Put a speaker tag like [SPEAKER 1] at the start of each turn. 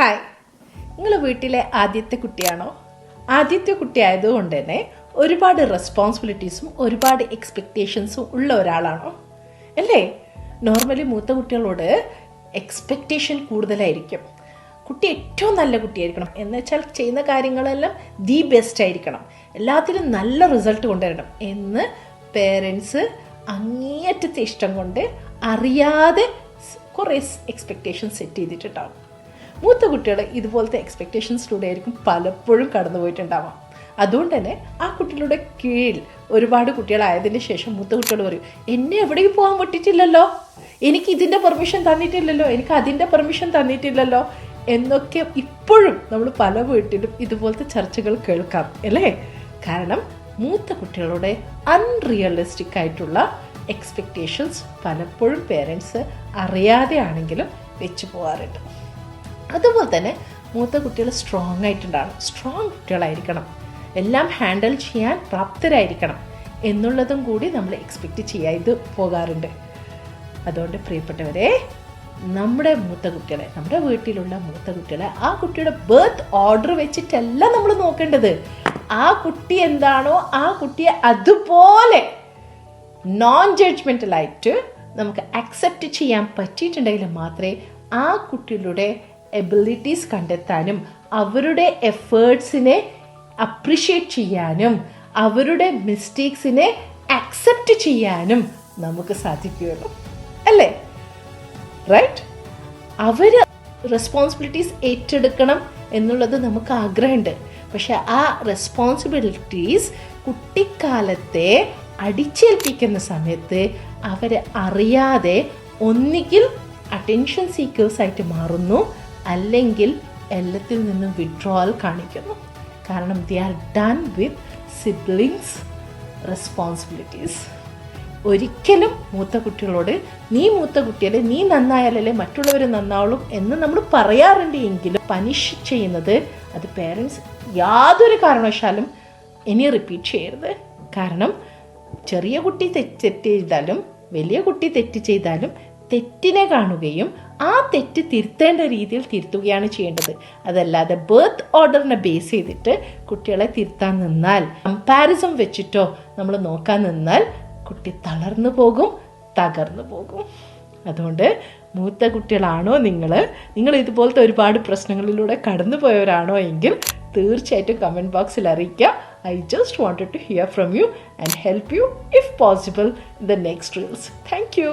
[SPEAKER 1] Hi നിങ്ങൾ വീട്ടിലെ ആദ്യത്തെ കുട്ടിയാണോ? ആദ്യത്തെ കുട്ടി ആയതുകൊണ്ട് തന്നെ ഒരുപാട് റെസ്പോൺസിബിലിറ്റീസും ഒരുപാട് എക്സ്പെക്റ്റേഷൻസും ഉള്ള ഒരാളാണോ? അല്ലേ? നോർമലി മൂത്ത കുട്ടികളോട് എക്സ്പെക്റ്റേഷൻ കൂടുതലായിരിക്കും. കുട്ടി ഏറ്റവും നല്ല കുട്ടിയായിരിക്കണം. എന്ന് വെച്ചാൽ ചെയ്യുന്ന കാര്യങ്ങളെല്ലാം ദി ബെസ്റ്റ് ആയിരിക്കണം. എല്ലാത്തിലും നല്ല റിസൾട്ട് കൊണ്ടുവരണം എന്ന് പേരൻസ് അങ്ങേയറ്റത്തെ ഇഷ്ടം കൊണ്ട് അറിയാതെ കുറേ എക്സ്പെക്റ്റേഷൻ സെറ്റ് ചെയ്തിട്ടുണ്ടാവും. മൂത്ത കുട്ടികൾ ഇതുപോലത്തെ എക്സ്പെക്റ്റേഷൻസിലൂടെ ആയിരിക്കും പലപ്പോഴും കടന്നു പോയിട്ടുണ്ടാവാം അതുകൊണ്ട് തന്നെ ആ കുട്ടികളുടെ കീഴിൽ ഒരുപാട് കുട്ടികളായതിന് ശേഷം മൂത്ത കുട്ടികൾ പറയും എന്നെ എവിടെയും പോകാൻ പറ്റിയിട്ടില്ലല്ലോ എനിക്ക് ഇതിന്റെ പെർമിഷൻ തന്നിട്ടില്ലല്ലോ. എനിക്ക് അതിന്റെ പെർമിഷൻ തന്നിട്ടില്ലല്ലോ. എന്നൊക്കെ ഇപ്പോഴും നമ്മൾ പല വീട്ടിലും ഇതുപോലത്തെ ചർച്ചകൾ കേൾക്കാം അല്ലേ? കാരണം മൂത്ത കുട്ടികളുടെ അൺറിയലിസ്റ്റിക് ആയിട്ടുള്ള എക്സ്പെക്റ്റേഷൻസ് പലപ്പോഴും പേരൻസ് അറിയാതെ ആണെങ്കിലും വെച്ചു പോകാറുണ്ട്. അതുപോലെ തന്നെ മൂത്ത കുട്ടികൾ സ്ട്രോങ് ആയിട്ടുണ്ടാകണം സ്ട്രോങ് കുട്ടികളായിരിക്കണം. എല്ലാം ഹാൻഡിൽ ചെയ്യാൻ പ്രാപ്തരായിരിക്കണം എന്നുള്ളതും കൂടി നമ്മൾ എക്സ്പെക്റ്റ് ചെയ്ത് പോകാറുണ്ട്. അതുകൊണ്ട് പ്രിയപ്പെട്ടവരെ നമ്മുടെ മൂത്ത കുട്ടികളെ നമ്മുടെ വീട്ടിലുള്ള മൂത്ത കുട്ടികളെ ആ കുട്ടിയുടെ ബർത്ത് ഓർഡർ വെച്ചിട്ടല്ല നമ്മൾ നോക്കേണ്ടത്. ആ കുട്ടി എന്താണോ ആ കുട്ടിയെ അതുപോലെ നോൺ ജഡ്ജ്മെന്റലായിട്ട് നമുക്ക് അക്സെപ്റ്റ് ചെയ്യാൻ പറ്റിയിട്ടുണ്ടെങ്കിൽ മാത്രമേ ആ കുട്ടികളുടെ എബിലിറ്റീസ് കണ്ടെത്താനും അവരുടെ എഫേർട്സിനെ അപ്രിഷ്യേറ്റ് ചെയ്യാനും അവരുടെ മിസ്റ്റേക്സിനെ അക്സെപ്റ്റ് ചെയ്യാനും നമുക്ക് സാധിക്കുകയുള്ളൂ അല്ലേ? റൈറ്റ് അവർ റെസ്പോൺസിബിലിറ്റീസ് ഏറ്റെടുക്കണം എന്നുള്ളത് നമുക്ക് ആഗ്രഹമുണ്ട്. പക്ഷെ ആ റെസ്പോൺസിബിലിറ്റീസ് കുട്ടിക്കാലത്തെ അടിച്ചേൽപ്പിക്കുന്ന സമയത്ത് അവരെ അറിയാതെ ഒന്നുകിൽ അറ്റൻഷൻ സീക്കേഴ്സ് ആയിട്ട് മാറുന്നു അല്ലെങ്കിൽ എല്ലാത്തിൽ നിന്നും വിഡ്രോവൽ കാണിക്കുന്നു. കാരണം they are done with siblings responsibilities ഒരിക്കലും മൂത്ത കുട്ടികളോട് നീ മൂത്ത കുട്ടിയല്ലേ നീ നന്നായാലല്ലേ മറ്റുള്ളവർ നന്നാവുള്ളൂ എന്ന് നമ്മൾ പറയാറുണ്ട് എങ്കിലും പനിഷ് ചെയ്യുന്നത് അത് പേരൻസ് യാതൊരു കാരണവശാലും ഇനി റിപ്പീറ്റ് ചെയ്യരുത്. കാരണം ചെറിയ കുട്ടി തെറ്റ് തെറ്റ് ചെയ്താലും വലിയ കുട്ടി തെറ്റ് ചെയ്താലും തെറ്റിനെ കാണുകയും ആ തെറ്റ് തിരുത്തേണ്ട രീതിയിൽ തിരുത്തുകയാണ് ചെയ്യേണ്ടത്. അതല്ലാതെ ബർത്ത് ഓർഡറിനെ ബേസ് ചെയ്തിട്ട് കുട്ടികളെ തിരുത്താൻ നിന്നാൽ കമ്പാരിസൺ വെച്ചിട്ടോ നമ്മൾ നോക്കാൻ നിന്നാൽ കുട്ടി തളർന്നു പോകും തകർന്നു പോകും. അതുകൊണ്ട് മൂത്ത കുട്ടികളാണോ നിങ്ങൾ നിങ്ങൾ ഇതുപോലത്തെ ഒരുപാട് പ്രശ്നങ്ങളിലൂടെ കടന്നു പോയവരാണോ എങ്കിൽ തീർച്ചയായിട്ടും കമന്റ് ബോക്സിൽ അറിയിക്കുക I just wanted to hear from you and help you if possible in the next reels thank you